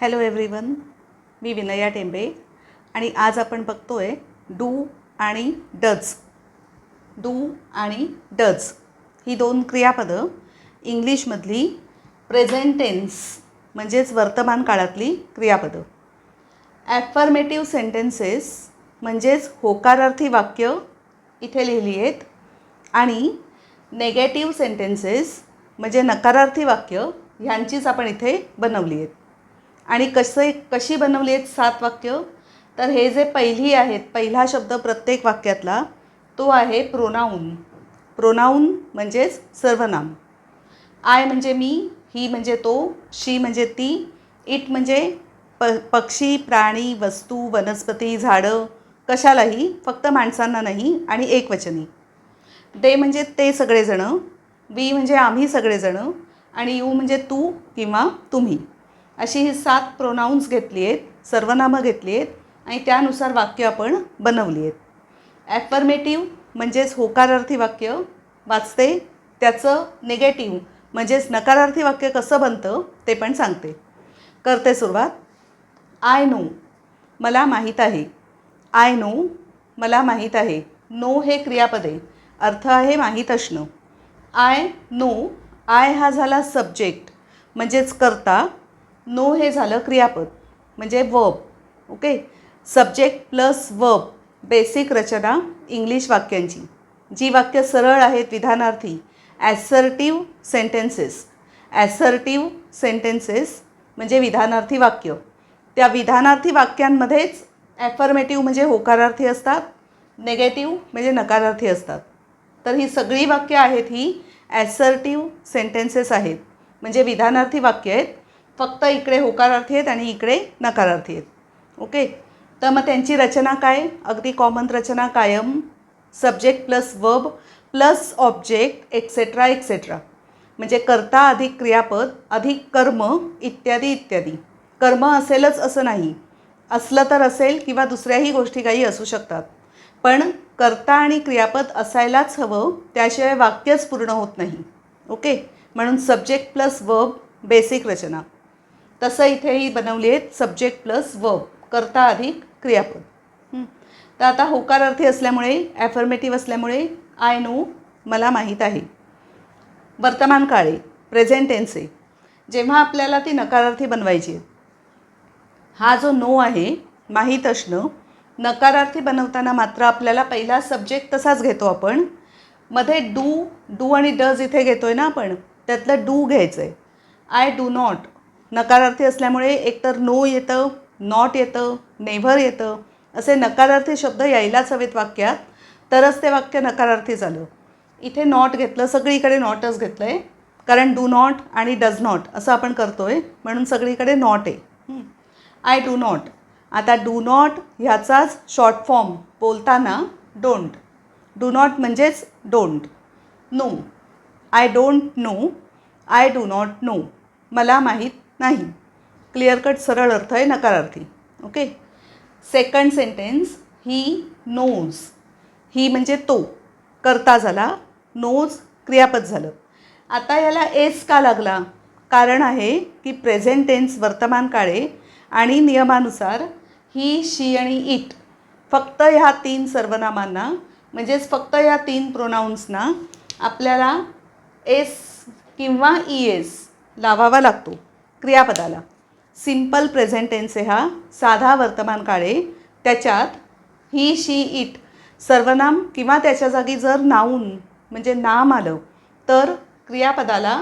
Hello everyone मी विनया टेंबे आणि आज आपण बघतो आहे डू आणि डज. डू आणि डज ही दोन क्रियापदं इंग्लिशमधली प्रेझेंटेन्स म्हणजेच वर्तमान काळातली क्रियापदं. ॲफर्मेटिव्ह सेंटेन्सेस म्हणजेच होकारार्थी वाक्य इथे लिहिली आहेत आणि नेगेटिव्ह सेंटेन्सेस म्हणजे नकारार्थी वाक्य ह्यांचीच आपण इथे बनवली आहेत. आणि कसे कशी बनवली आहेत सात वाक्य? तर हे जे पहिली आहेत पहिला शब्द प्रत्येक वाक्यातला तो आहे प्रोनाऊन. प्रोनाऊन म्हणजेच सर्वनाम. आय म्हणजे मी ही म्हणजे तो शी म्हणजे ती इट म्हणजे प पक्षी प्राणी वस्तू वनस्पती झाडं कशालाही फक्त माणसांना नाही आणि एकवचनी. दे म्हणजे ते सगळेजणं वी म्हणजे आम्ही सगळेजणं आणि यू म्हणजे तू किंवा तुम्ही. अशी ही सात प्रोनाऊन्स घेतली आहेत सर्वनामं घेतली आहेत आणि त्यानुसार वाक्य आपण बनवली आहेत. ॲफर्मेटिव्ह म्हणजेच होकारार्थी वाक्य वाचते त्याचं निगेटिव्ह म्हणजेच नकारार्थी वाक्य कसं बनतं ते पण सांगते. करते सुरुवात. आय नो मला माहीत आहे. आय नो मला माहीत आहे. नो हे क्रियापदे अर्थ आहे माहीत असणं. आय नो आय हा झाला सब्जेक्ट म्हणजेच करता नो हे झालं क्रियापद. म्हणजे verb okay subject plus verb basic रचना इंग्लिश वाक्यांची. जी वाक्य सरळ आहेत विधानार्थी. ॲसर्टिव्ह सेंटेन्सेस ॲसर्टिव्ह सेंटेन्सेस म्हणजे विधानार्थी वाक्य. त्या विधानार्थी वाक्यांमध्येच ॲफर्मेटिव्ह म्हणजे होकारार्थी असतात. नेगेटिव्ह म्हणजे नकारार्थी असतात. तर ही सगळी वाक्य आहेत ही ॲसर्टिव्ह सेंटेन्सेस आहेत. म्हणजे विधानार्थी वाक्य आहेत. फक्त इकडे होकारार्थी आहेत आणि इकडे नकारार्थी आहेत. ओके तर मग त्यांची रचना काय? अगदी कॉमन रचना कायम subject plus verb plus object etcetera etcetera म्हणजे कर्ता अधिक क्रियापद अधिक कर्म इत्यादी इत्यादी. कर्म असेलच असं नाही. असलं तर असेल किंवा दुसऱ्याही गोष्टी काही असू शकतात. पण कर्ता आणि क्रियापद असायलाच हवं त्याशिवाय वाक्यच पूर्ण होत नाही. ओके म्हणून सब्जेक्ट प्लस वर्ब बेसिक रचना. तसं इथेही बनवली आहेत सब्जेक्ट प्लस वर्ब करता अधिक क्रियापद. तर आता होकारार्थी असल्यामुळे ॲफर्मेटिव्ह असल्यामुळे आय नो मला माहीत आहे. वर्तमान काळे प्रेझेंटेन्स आहे जेव्हा आपल्याला ती नकारार्थी बनवायची आहे. हा जो नो आहे माहीत असणं नकारार्थी बनवताना मात्र आपल्याला पहिला सब्जेक्ट तसाच घेतो आपण. मध्ये डू डू आणि डज इथे घेतो आहे ना आपण त्यातलं डू घ्यायचं आहे आय डू नॉट नकारार्थी असल्यामुळे एकतर नो येतं नॉट येतं नेव्हर येतं असे नकारार्थी शब्द यायलाच हवेत वाक्यात. तरच ते वाक्य नकारार्थी झालं. इथे नॉट घेतलं सगळीकडे नॉटच घेतलं आहे कारण डू नॉट आणि डज नॉट असं आपण करतो आहे म्हणून सगळीकडे नॉट आहे. आय डू नॉट आता डू नॉट ह्याचाच शॉर्ट फॉर्म बोलताना डोंट डू नॉट म्हणजेच don't know I don't know I do not know मला माहीत नाही. क्लिअर कट सरळ अर्थ आहे नकारार्थी. Okay second sentence he knows he म्हणजे तो. करता झाला नोज क्रियापद झालं. आता याला एस का लागला? कारण आहे की प्रेझेंट टेन्स वर्तमान काळे आणि नियमानुसार ही शी आणि इट फक्त ह्या तीन सर्वनामांना म्हणजेच फक्त या तीन प्रोनाऊन्सना आपल्याला एस किंवा ई एस लावावा लागतो. क्रियापदाला. सिंपल प्रेझेंट टेन्स आहे हा. साधा वर्तमान काळे त्याच्यात ही शी इट सर्वनाम किंवा त्याच्या जागी जर नाऊन म्हणजे नाम आलं तर क्रियापदाला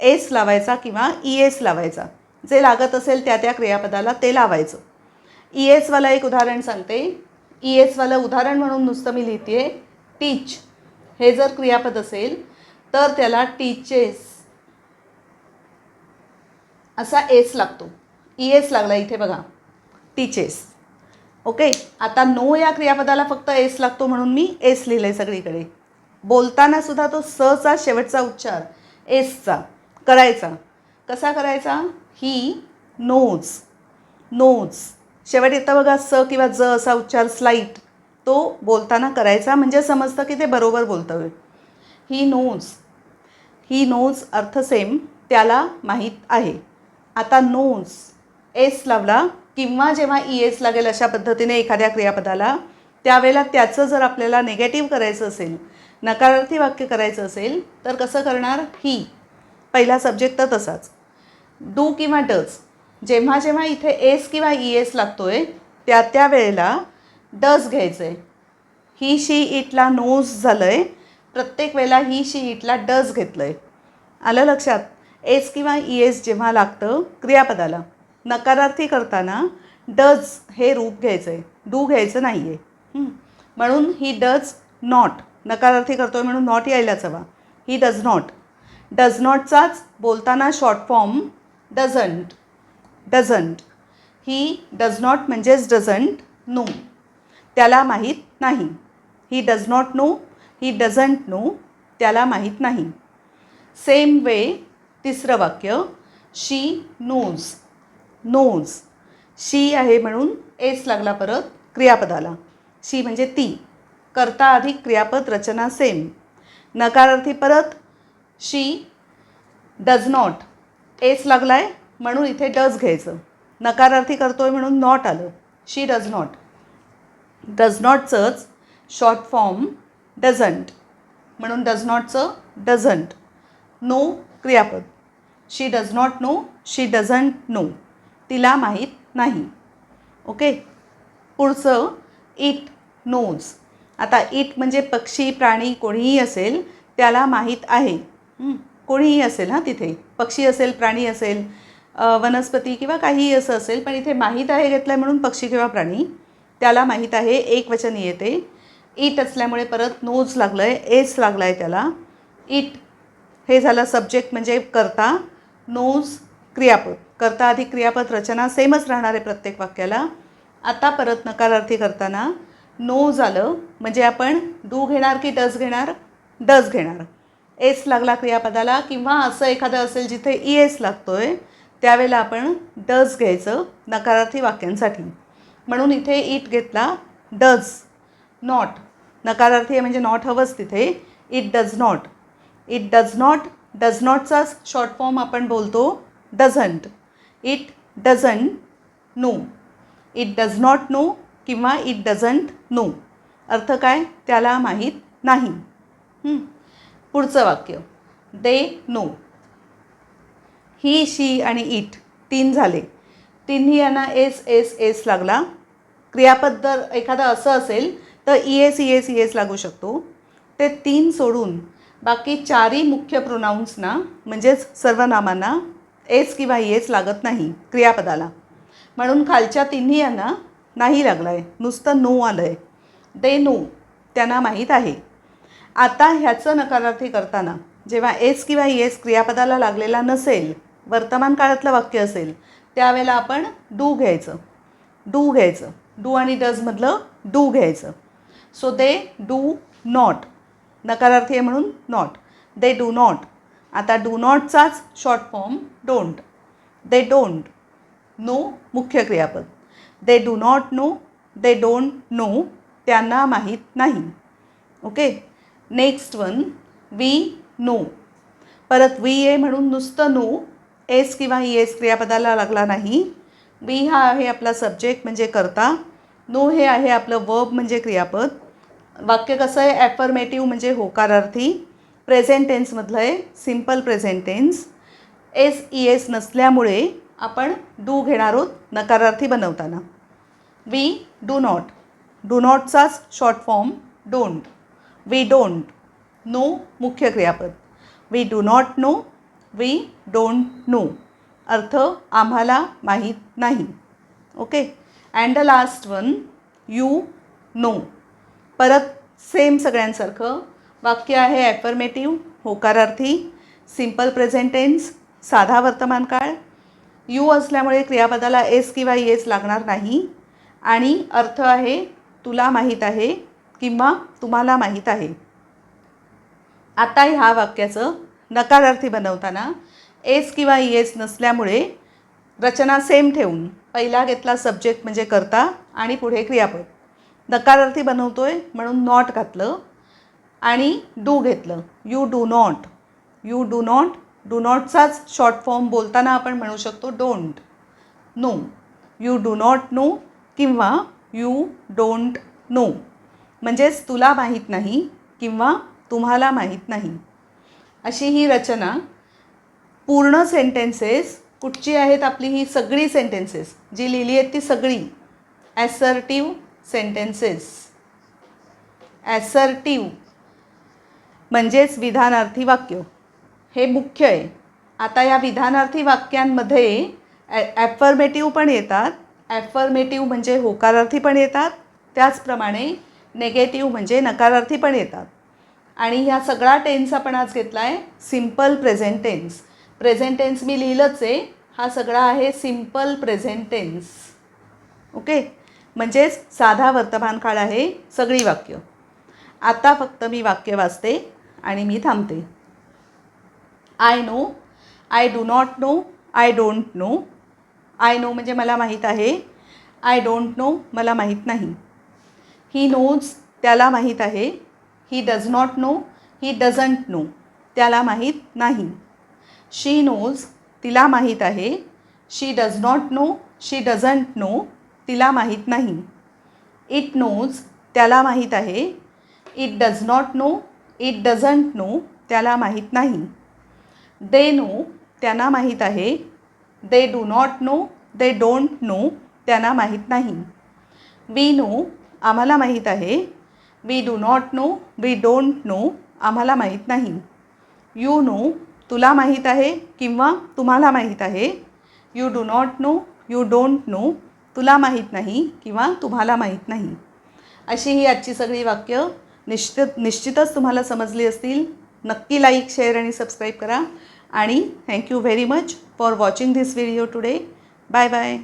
एस लावायचा किंवा ई एस लावायचा. जे लागत असेल त्या त्या क्रियापदाला ते लावायचं. ई एसवाला एक उदाहरण सांगते. ई एसवालं उदाहरण म्हणून नुसतं मी लिहिते टीच हे जर क्रियापद असेल तर त्याला टीचेस असा एस लागतो. ई एस लागला इथे बघा. टीचेस ओके आता नो या क्रियापदाला फक्त एस लागतो म्हणून मी एस लिहिलं आहे सगळीकडे. बोलताना सुद्धा तो सचा शेवटचा उच्चार एसचा करायचा. कसा करायचा? ही नोज नोज शेवट येतं बघा स किंवा ज असा उच्चार स्लाईट तो बोलताना करायचा म्हणजे समजतं की ते बरोबर बोलतं ही नोज ही नोज अर्थ सेम त्याला माहीत आहे. आता नोन्स एस लावला किंवा जेव्हा ई एस लागेल अशा पद्धतीने एखाद्या क्रियापदाला त्यावेळेला त्याचं जर आपल्याला नेगेटिव्ह करायचं असेल नकारार्थी वाक्य करायचं असेल तर कसं करणार? ही. पहिला सब्जेक्ट तर तसाच. डू किंवा डज जेव्हा जेव्हा इथे एस किंवा ई एस लागतोय त्या त्या वेळेला डज घ्यायचं आहे ही शी इटला नोज झालं आहे प्रत्येक वेळेला ही शी इटला डज घेतलं आहे आलं लक्षात? एस किंवा ई एस जेव्हा लागतं क्रियापदाला. नकारार्थी करताना डज हे रूप घ्यायचं आहे डू घ्यायचं नाही आहे म्हणून ही डज नॉट. नकारार्थी करतो आहे म्हणून नॉट यायलाच हवा. He does not. डज नॉटचाच बोलताना short form doesn't. Doesn't. He does not म्हणजेच डझंट नो. त्याला माहीत नाही. He does not know he doesn't know त्याला माहीत नाही. सेम वे तिसरं वाक्य शी नोज नोज. शी आहे म्हणून एस लागला परत क्रियापदाला. शी म्हणजे ती. करता अधिक क्रियापद रचना सेम. नकारार्थी परत शी डज नॉट. एस लागला आहे म्हणून इथे डज घ्यायचं. नकारार्थी करतो आहे म्हणून नॉट आलं. She does not. डज नॉटचंच शॉर्ट फॉर्म डझंट. म्हणून डज नॉटचं डझंट. नो क्रियापद. She does not know she doesn't know तिला माहीत नाही. ओके पुढचं इट नोज आता इट म्हणजे पक्षी प्राणी कोणीही असेल त्याला माहीत आहे. कोणीही असेल हां तिथे. पक्षी असेल प्राणी असेल वनस्पती किंवा काहीही असं असेल पण इथे माहीत आहे घेतलं आहे म्हणून पक्षी किंवा प्राणी त्याला माहीत आहे एक वचन येते. इट असल्यामुळे परत नोज लागलं आहे एस लागला आहे त्याला. इट हे झालं सब्जेक्ट म्हणजे करता नोज क्रियापद. करता आधी क्रियापद रचना सेमच राहणार आहे प्रत्येक वाक्याला. आता परत नकारार्थी करताना नो झालं म्हणजे आपण डू घेणार की डज घेणार? डज घेणार. एस लागला क्रियापदाला किंवा असं एखादं असेल जिथे ई एस लागतो आहे त्यावेळेला आपण डज घ्यायचं नकारार्थी वाक्यांसाठी. म्हणून इथे इट घेतला डज नॉट. नकारार्थी म्हणजे नॉट हवंच तिथे. It does not. It does not does नॉटचाच short form आपण बोलतो doesn't it doesn't know it does not know किंवा इट डझंट नो अर्थ काय त्याला माहीत नाही पुढचं वाक्य दे नो ही शी आणि इट तीन झाले तिन्ही यांना एस एस एस लागला क्रियापद जर एखादा असं असेल तर E S E S E S लागू शकतो ते तीन सोडून बाकी चारही मुख्य प्रोनाऊन्सना म्हणजेच सर्वनामांना एस किंवा ई एस लागत नाही क्रियापदाला. म्हणून खालच्या तिन्ही यांना नाही लागलं आहे नुसतं नो आलं आहे दे नो त्यांना माहीत आहे. आता ह्याचं नकारार्थी करताना जेव्हा एस किंवा एस क्रियापदाला लागलेला नसेल वर्तमान काळातलं वाक्य असेल त्यावेळेला आपण डू घ्यायचं. डू घ्यायचं. डू आणि डजमधलं डू घ्यायचं. So they do not. नकारार्थी आहे म्हणून नॉट दे डू नॉट आता do नॉटचाच short form don't they don't know मुख्य क्रियापद. They do not know they don't know त्यांना माहीत नाही. Okay next one we know परत वी ए म्हणून नुसतं नो एस किंवा ई एस क्रियापदाला लागला नाही. वी हा आहे आपला सब्जेक्ट म्हणजे करता. नो हे आहे आपलं वर्ब म्हणजे क्रियापद. वाक्य कसं आहे? ॲफर्मेटिव्ह म्हणजे होकारार्थी. प्रेझेंट टेन्समधलं आहे. Simple present tense S E S नसल्यामुळे आपण डू घेणार आहोत नकारार्थी बनवताना. We do not do नॉटचाच short form don't we don't know मुख्य क्रियापद. We do not know we don't know अर्थ आम्हाला माहीत नाही. Okay and the last one you know परत सेम सगळ्यांसारखं वाक्य आहे ॲफर्मेटिव्ह होकारार्थी सिंपल प्रेझेंटेन्स साधा वर्तमान काळ. यू असल्यामुळे क्रियापदाला एस किंवा एच एस लागणार नाही. आणि अर्थ आहे तुला माहीत आहे किंवा तुम्हाला माहीत आहे. आता ह्या वाक्याचं नकारार्थी बनवताना एस किंवा ई एस नसल्यामुळे रचना सेम ठेवून पहिला घेतला सब्जेक्ट म्हणजे करता आणि पुढे क्रियापद. नकारार्थी आहे म्हणून नॉट घातलं आणि डू घेतलं. You do not you do not do नॉटचाच short form बोलताना आपण म्हणू शकतो don't know you do not know किंवा यू डोंट नो म्हणजेच तुला माहीत नाही किंवा तुम्हाला माहीत नाही. अशी ही रचना पूर्ण सेंटेन्सेस कुठची आहेत आपली ही सगळी सेंटेन्सेस जी लिहिली आहेत ती सगळी ॲसर्टिव्ह सेंटेन्सेस ॲसर्टिव म्हणजेच विधानार्थी वाक्य. हे मुख्य आहे. आता या विधानार्थी वाक्यांमध्ये ॲ ॲफर्मेटिव्ह पण येतात. ॲफर्मेटिव्ह म्हणजे होकारार्थी पण येतात. त्याचप्रमाणे नेगेटिव्ह म्हणजे नकारार्थी पण येतात. आणि ह्या सगळा टेन्स आपण आज घेतला आहे simple present tense present tense मी लिहिलंच आहे. हा सगळा आहे सिंपल प्रेझेंट टेन्स ओके म्हणजेच साधा वर्तमान काळ आहे सगळी वाक्य. आता फक्त मी वाक्य वाचते आणि मी थांबते. I know I do not know I don't know I know म्हणजे मला माहीत आहे आय डोंट नो मला माहीत नाही. ही नोज त्याला माहीत आहे he does not know he doesn't know त्याला माहीत नाही. शी नोज तिला माहीत आहे she does not know she doesn't know तिला माहीत नाही. इट नोज त्याला माहीत आहे. It does not know it doesn't know त्याला माहीत नाही. दे नो त्यांना माहीत आहे. They do not know they don't know त्यांना माहीत नाही. वी नो आम्हाला माहीत आहे. We do not know we don't know आम्हाला माहीत नाही. यू नो तुला माहीत आहे किंवा तुम्हाला माहीत आहे. You do not know you don't know तुला माहीत नाही किंवा तुम्हाला माहीत नाही. अशी ही आजची सगळी वाक्य निश्चित निश्चितच तुम्हाला समजली असतील. नक्की लाईक शेअर आणि सबस्क्राईब करा. आणि thank you very much for watching this video today bye bye